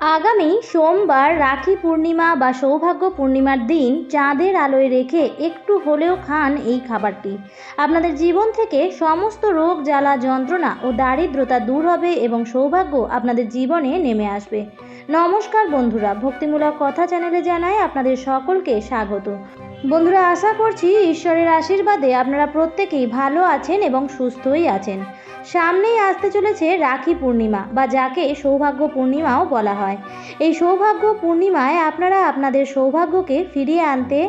আগামী সোমবার রাখি পূর্ণিমা বা সৌভাগ্য পূর্ণিমার দিন চাঁদের আলোয় রেখে একটু হলেও খান এই খাবারটি। আপনাদের জীবন থেকে সমস্ত রোগ, জ্বালা, যন্ত্রণা ও দারিদ্রতা দূর হবে এবং সৌভাগ্য আপনাদের জীবনে নেমে আসবে। নমস্কার বন্ধুরা, ভক্তিমূলক কথা চ্যানেলে জানাই আপনাদের সকলকে স্বাগত। বন্ধুরা, আশা করছি ঈশ্বরের আশীর্বাদে আপনারা প্রত্যেকেই ভালো আছেন এবং সুস্থই আছেন। সামনেই আসতে চলেছে রাখি পূর্ণিমা বা যাকে সৌভাগ্য পূর্ণিমাও বলা হয়। এই সৌভাগ্য পূর্ণিমায় আপনারা আপনাদের সৌভাগ্যকে ফিরিয়ে আনতে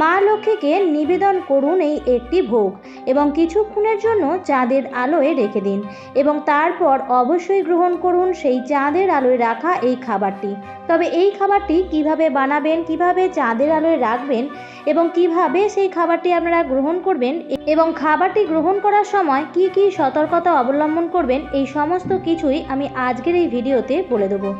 মা লক্ষ্মীকে নিবেদন করুন এই একটি ভোগ এবং কিছুক্ষণের জন্য চাঁদের আলোয় রেখে দিন এবং তারপর অবশ্যই গ্রহণ করুন সেই চাঁদের আলোয় রাখা এই খাবারটি। তবে এই খাবারটি কীভাবে বানাবেন, কীভাবে চাঁদের আলোয় রাখবেন এবং কীভাবে সেই খাবারটি আপনারা গ্রহণ করবেন এবং খাবারটি গ্রহণ করার সময় কি কি সতর্কতা অবলম্বন করবেন এই সমস্ত কিছুই আমি আজকের এই ভিডিওতে বলে দেবো।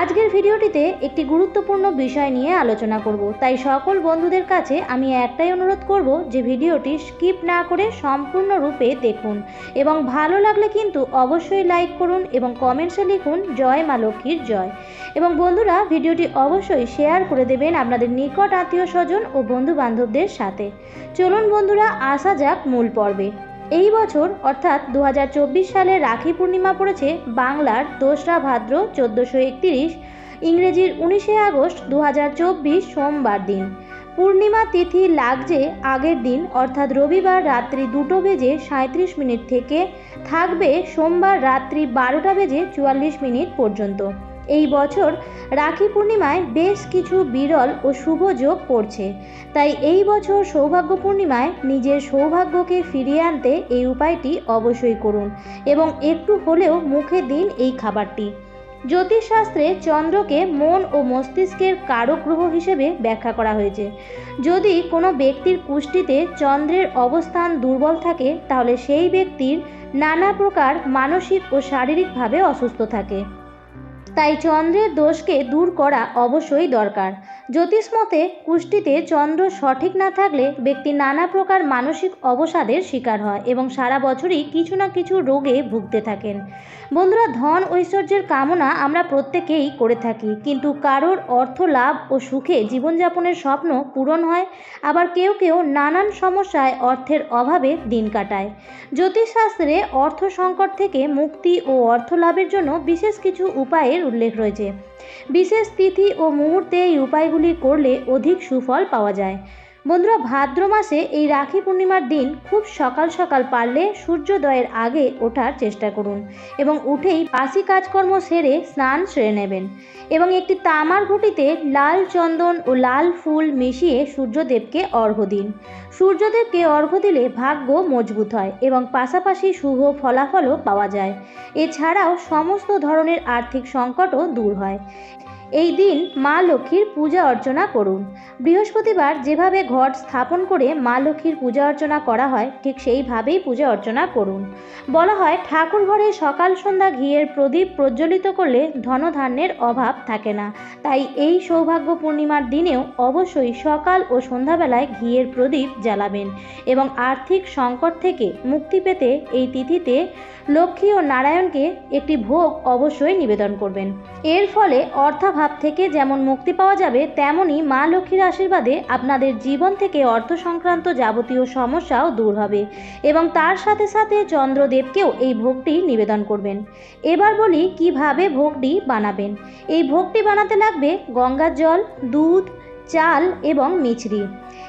আজকের ভিডিওটিতে একটি গুরুত্বপূর্ণ বিষয় নিয়ে আলোচনা করব। তাই সকল বন্ধুদের কাছে আমি একটাই অনুরোধ করব যে ভিডিওটি স্কিপ না করে সম্পূর্ণরূপে দেখুন এবং ভালো লাগলে কিন্তু অবশ্যই লাইক করুন এবং কমেন্টসে লিখুন, জয় মা লক্ষ্মীর জয় এবং বন্ধুরা, ভিডিওটি অবশ্যই শেয়ার করে দেবেন আপনাদের নিকট আত্মীয় স্বজন ও বন্ধু বান্ধবদের সাথে। চলুন বন্ধুরা, আসা যাক মূল পর্বে। এই বছর, অর্থাৎ দু হাজার চব্বিশ সালে রাখি পূর্ণিমা পড়েছে বাংলার দোসরা ভাদ্র চোদ্দোশো একতিরিশ, ইংরেজির উনিশে আগস্ট দু হাজার চব্বিশ সোমবার দিন। পূর্ণিমা তিথি লাগছে আগের দিন, অর্থাৎ রবিবার রাত্রি দুটো বেজে সাঁত্রিশ মিনিট থেকে, থাকবে সোমবার রাত্রি বারোটা বেজে চুয়াল্লিশ মিনিট পর্যন্ত। এই বছর রাখি পূর্ণিমায় বেশ কিছু বিরল ও শুভ যোগ পড়ছে। তাই এই বছর সৌভাগ্য পূর্ণিমায় নিজের সৌভাগ্যকে ফিরিয়ে আনতে এই উপায়টি অবশ্যই করুন এবং একটু হলেও মুখে দিন এই খাবারটি। জ্যোতিষশাস্ত্রে চন্দ্রকে মন ও মস্তিষ্কের কারক গ্রহ হিসেবে ব্যাখ্যা করা হয়েছে। যদি কোনো ব্যক্তির কুষ্টিতে চন্দ্রের অবস্থান দুর্বল থাকে, তাহলে সেই ব্যক্তির নানা প্রকার মানসিক ও শারীরিকভাবে অসুস্থ থাকে। তাই চন্দ্রের দোষকে দূর করা অবশ্যই দরকার। জ্যোতিষমতে কুষ্টিতে চন্দ্র সঠিক না থাকলে ব্যক্তি নানা প্রকার মানসিক অবসাদের শিকার হয় এবং সারা বছরই কিছু না কিছু রোগে ভুগতে থাকেন। বন্ধুরা, ধন ঐশ্বর্যের কামনা আমরা প্রত্যেকেই করে থাকি, কিন্তু কারোর অর্থ লাভ ও সুখে জীবনযাপনের স্বপ্ন পূরণ হয়, আবার কেউ কেউ নানান সমস্যায় অর্থের অভাবে দিন কাটায়। জ্যোতিষশাস্ত্রে অর্থ সংকট থেকে মুক্তি ও অর্থ লাভের জন্য বিশেষ কিছু উপায়ের উল্লেখ রয়েছে। বিশেষ তিথি ও মুহূর্তে এই উপায়গুলি করলে অধিক সুফল পাওয়া যায়। বন্ধুরা, ভাদ্র মাসে এই রাখি পূর্ণিমার দিন খুব সকাল সকাল পারলে সূর্যোদয়ের আগে ওঠার চেষ্টা করুন এবং উঠেই বাসি কাজকর্ম সেরে স্নান সেরে নেবেন এবং একটি তামার ঘটিতে লাল চন্দন ও লাল ফুল মিশিয়ে সূর্যদেবকে অর্ঘ্য দিন। সূর্যদেবকে অর্ঘ্য দিলে ভাগ্য মজবুত হয় এবং পাশাপাশি শুভ ফলাফলও পাওয়া যায়। এছাড়াও সমস্ত ধরনের আর্থিক সংকটও দূর হয়। এই দিন মা লক্ষ্মীর পূজা অর্চনা করুন। বৃহস্পতিবার যেভাবে ঘট স্থাপন করে মা লক্ষ্মীর পূজা অর্চনা করা হয়, ঠিক সেইভাবেই পূজা অর্চনা করুন। বলা হয়, ঠাকুর ঘরে সকাল সন্ধ্যা ঘিয়ের প্রদীপ প্রজ্বলিত করলে ধনধান্যের অভাব থাকে না। তাই এই সৌভাগ্য পূর্ণিমার দিনেও অবশ্যই সকাল ও সন্ধ্যাবেলায় ঘিয়ের প্রদীপ জ্বালাবেন এবং আর্থিক সংকট থেকে মুক্তি পেতে এই তিথিতে লক্ষ্মী ও নারায়ণকে একটি ভোগ অবশ্যই নিবেদন করবেন। এর ফলে অর্থাভাব থেকে যেমন মুক্তি পাওয়া যাবে তেমনই মা লক্ষ্মীর আশীর্বাদে আপনাদের জীবন থেকে অর্থ সংক্রান্ত যাবতীয় সমস্যাও দূর হবে এবং তার সাথে সাথে চন্দ্রদেবকেও এই ভোগটি নিবেদন করবেন। এবার বলি কীভাবে ভোগটি বানাবেন। এই ভোগটি বানাতে লাগবে গঙ্গার জল, দুধ চাল এবং মিছরি।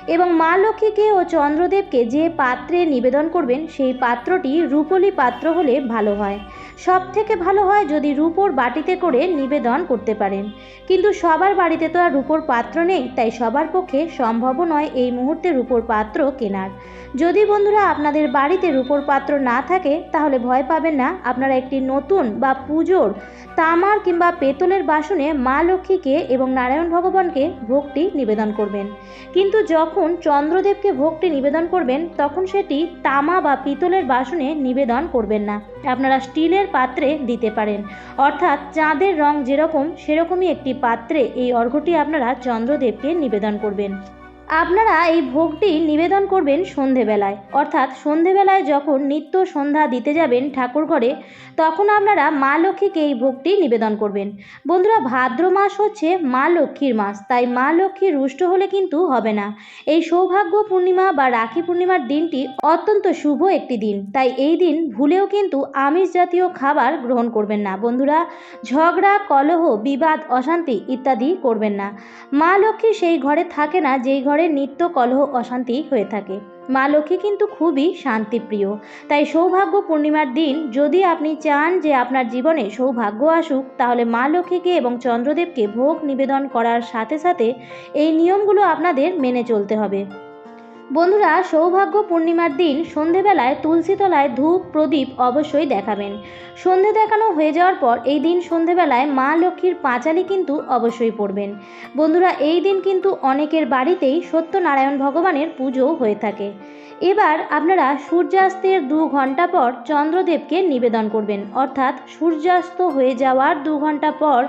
এবং মা লক্ষ্মীকে ও চন্দ্রদেবকে যে পাত্রে নিবেদন করবেন, সেই পাত্রটি রূপলি পাত্র হলে ভালো হয়। সব থেকে ভালো হয় যদি রূপোর বাটিতে করে নিবেদন করতে পারেন। কিন্তু সবার বাড়িতে তো আর রূপোর পাত্র নেই, তাই সবার পক্ষে সম্ভবও নয় এই মুহূর্তে রূপোর পাত্র কেনার। যদি বন্ধুরা আপনাদের বাড়িতে রূপোর পাত্র না থাকে, তাহলে ভয় পাবেন না। আপনারা একটি নতুন বা পুজোর তামার কিংবা পেতলের বাসনে মা লক্ষ্মীকে এবং নারায়ণ ভগবানকে ভোগটি নিবেদন করবেন। কিন্তু যখন চন্দ্রদেবকে ভোগটি নিবেদন করবেন, তখন সেটি তামা বা পিতলের বাসনে নিবেদন করবেন না। আপনারা স্টিলের পাত্রে দিতে পারেন। অর্থাৎ চাঁদের রং যেরকম, সেরকমই একটি পাত্রে এই অর্ঘ্যটি আপনারা চন্দ্রদেবকে নিবেদন করবেন। আপনারা এই ভোগটি নিবেদন করবেন সন্ধেবেলায়। অর্থাৎ সন্ধেবেলায় যখন নিত্য সন্ধ্যা দিতে যাবেন ঠাকুর ঘরে, তখন আপনারা মা লক্ষ্মীকে এই ভোগটি নিবেদন করবেন। বন্ধুরা, ভাদ্র মাস হচ্ছে মা লক্ষ্মীর মাস, তাই মা লক্ষ্মী রুষ্ট হলে কিন্তু হবে না। এই সৌভাগ্য পূর্ণিমা বা রাখি পূর্ণিমার দিনটি অত্যন্ত শুভ একটি দিন, তাই এই দিন ভুলেও কিন্তু আমিষ জাতীয় খাবার গ্রহণ করবেন না। বন্ধুরা, ঝগড়া, কলহ, বিবাদ, অশান্তি ইত্যাদি করবেন না। মা লক্ষ্মী সেই ঘরে থাকে না, যেই ঘরে নিত্য কলহ অশান্তি হয়ে থাকে। মা লক্ষ্মী কিন্তু খুবই শান্তিপ্রিয়। তাই সৌভাগ্য পূর্ণিমার দিন যদি আপনি চান যে আপনার জীবনে সৌভাগ্য আসুক, তাহলে মা লক্ষ্মীকে এবং চন্দ্রদেবকে ভোগ নিবেদন করার সাথে সাথে এই নিয়মগুলো আপনাদের মেনে চলতে হবে। বন্ধুরা, সৌভাগ্য পূর্ণিমার দিন সন্ধেবেলায় তুলসীতলায় ধূপ, প্রদীপ অবশ্যই দেখাবেন। সন্ধে দেখানো হয়ে যাওয়ার পর এই দিন সন্ধেবেলায় মা লক্ষ্মীর পাঁচালি কিন্তু অবশ্যই পড়বেন। বন্ধুরা, এই দিন কিন্তু অনেকের বাড়িতেই সত্যনারায়ণ ভগবানের পুজো হয়ে থাকে। এবার আপনারা সূর্যাস্তের দু ঘণ্টা পর চন্দ্রদেবকে নিবেদন করবেন। অর্থাৎ সূর্যাস্ত হয়ে যাওয়ার দু ঘণ্টা পর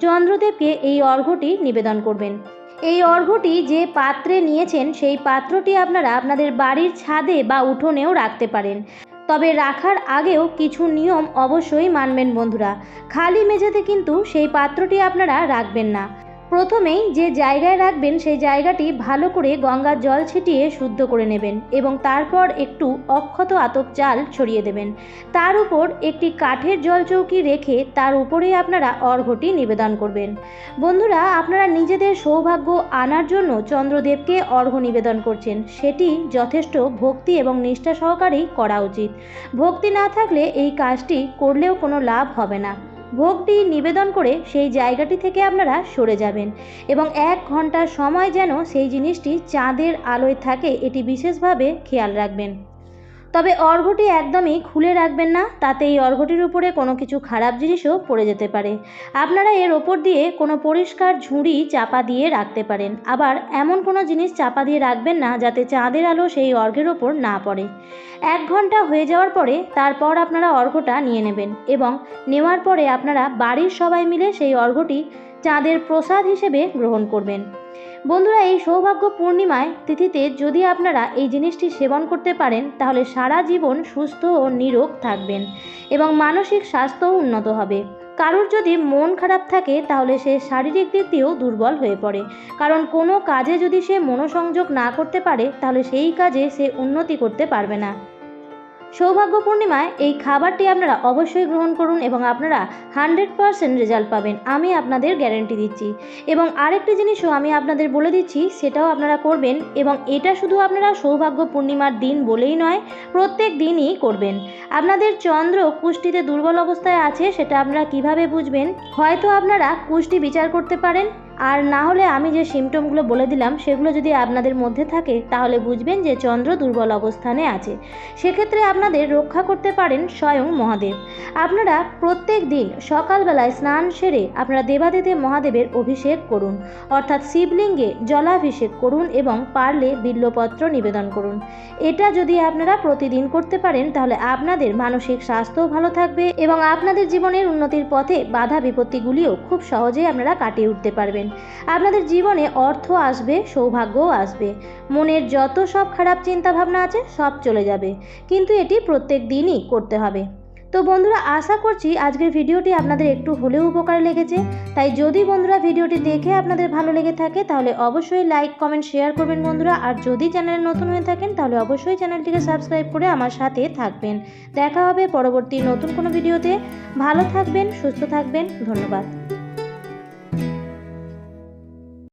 চন্দ্রদেবকে এই অর্ঘ্যটি নিবেদন করবেন। এই অর্ঘ্যটি যে পাত্রে নিয়েছেন, সেই পাত্রটি আপনারা আপনাদের বাড়ির ছাদে বা উঠোনেও রাখতে পারেন। তবে রাখার আগেও কিছু নিয়ম অবশ্যই মানবেন বন্ধুরা। খালি মেঝেতে কিন্তু সেই পাত্রটি আপনারা রাখবেন না। প্রথমেই যে জায়গায় রাখবেন, সেই জায়গাটি ভালো করে গঙ্গার জল ছিটিয়ে শুদ্ধ করে নেবেন এবং তারপর একটু অক্ষত আতপ চাল ছড়িয়ে দেবেন। তার উপর একটি কাঠের জলচৌকি রেখে তার উপরেই আপনারা অর্ঘ্যটি নিবেদন করবেন। বন্ধুরা, আপনারা নিজেদের সৌভাগ্য আনার জন্য চন্দ্রদেবকে অর্ঘ্য নিবেদন করছেন। সেটি যথেষ্ট ভক্তি এবং নিষ্ঠা সহকারেই করা উচিত। ভক্তি না থাকলে এই কাজটি করলেও কোনো লাভ হবে না। ভোগটি নিবেদন করে সেই জায়গাটি থেকে আপনারা সরে যাবেন এবং এক ঘণ্টা সময় যেন সেই জিনিসটি চাঁদের আলোয় থাকে, এটি বিশেষভাবে খেয়াল রাখবেন। তবে অর্ঘ্যটি একদমই খুলে রাখবেন না, তাতে এই অর্ঘ্যটির উপরে কোনো কিছু খারাপ জিনিসও পড়ে যেতে পারে। আপনারা এর ওপর দিয়ে কোনো পরিষ্কার ঝুড়ি চাপা দিয়ে রাখতে পারেন। আবার এমন কোনো জিনিস চাপা দিয়ে রাখবেন না, যাতে চাঁদের আলো সেই অর্ঘের ওপর না পড়ে। এক ঘণ্টা হয়ে যাওয়ার পরে তারপর আপনারা অর্ঘ্যটা নিয়ে নেবেন এবং নেওয়ার পরে আপনারা বাড়ির সবাই মিলে সেই অর্ঘ্যটি চাঁদের প্রসাদ হিসেবে গ্রহণ করবেন। বন্ধুরা, এই সৌভাগ্য পূর্ণিমায় তিথিতে যদি আপনারা এই জিনিসটি সেবন করতে পারেন, তাহলে সারা জীবন সুস্থ ও নিরোগ থাকবেন এবং মানসিক স্বাস্থ্যও উন্নত হবে। কারোর যদি মন খারাপ থাকে, তাহলে সে শারীরিক দিক দিয়েও দুর্বল হয়ে পড়ে। কারণ কোনো কাজে যদি সে মনোসংযোগ না করতে পারে, তাহলে সেই কাজে সে উন্নতি করতে পারবে না। সৌভাগ্য পূর্ণিমায় এই খাবারটি আপনারা অবশ্যই গ্রহণ করুন এবং আপনারা হান্ড্রেড পারসেন্ট রেজাল্ট পাবেন। আমি আপনাদের গ্যারেন্টি দিচ্ছি। এবং আরেকটি জিনিসও আমি আপনাদের বলে দিচ্ছি, সেটাও আপনারা করবেন এবং এটা শুধু আপনারা সৌভাগ্য পূর্ণিমার দিন বলেই নয়, প্রত্যেক দিনই করবেন। আপনাদের চন্দ্র কুষ্টিতে দুর্বল অবস্থায় আছে, সেটা আপনারা কীভাবে বুঝবেন? হয়তো আপনারা কুষ্টি বিচার করতে পারেন আর না হলে আমি যে সিমটমগুলো বলে দিলাম, সেগুলো যদি আপনাদের মধ্যে থাকে, তাহলে বুঝবেন যে চন্দ্র দুর্বল অবস্থানে আছে। সেক্ষেত্রে আপনাদের রক্ষা করতে পারেন স্বয়ং মহাদেব। আপনারা প্রত্যেক দিন সকালবেলায় স্নান সেরে আপনারা দেবাদিদেব মহাদেবের অভিষেক করুন, অর্থাৎ শিবলিঙ্গে জলাভিষেক করুন এবং পারলে বিল্লপত্র নিবেদন করুন। এটা যদি আপনারা প্রতিদিন করতে পারেন, তাহলে আপনাদের মানসিক স্বাস্থ্যও ভালো থাকবে এবং আপনাদের জীবনের উন্নতির পথে বাধা বিপত্তিগুলিও খুব সহজেই আপনারা কাটিয়ে উঠতে পারবেন। আপনাদের জীবনে অর্থ আসবে সৌভাগ্যও আসবে। মনের যত সব খারাপ চিন্তা ভাবনা আছে, সব চলে যাবে। কিন্তু এটি প্রত্যেক দিনই করতে হবে। তো বন্ধুরা, আশা করছি আজকের ভিডিওটি আপনাদের একটু হলেও উপকার লেগেছে। তাই যদি বন্ধুরা ভিডিওটি দেখে আপনাদের ভালো লেগে থাকে, তাহলে অবশ্যই লাইক, কমেন্ট, শেয়ার করবেন বন্ধুরা। আর যদি চ্যানেলে নতুন হয়ে থাকেন, তাহলে অবশ্যই চ্যানেলটিকে সাবস্ক্রাইব করে আমার সাথে থাকবেন। দেখা হবে পরবর্তী নতুন কোনো ভিডিওতে। ভালো থাকবেন, সুস্থ থাকবেন। ধন্যবাদ।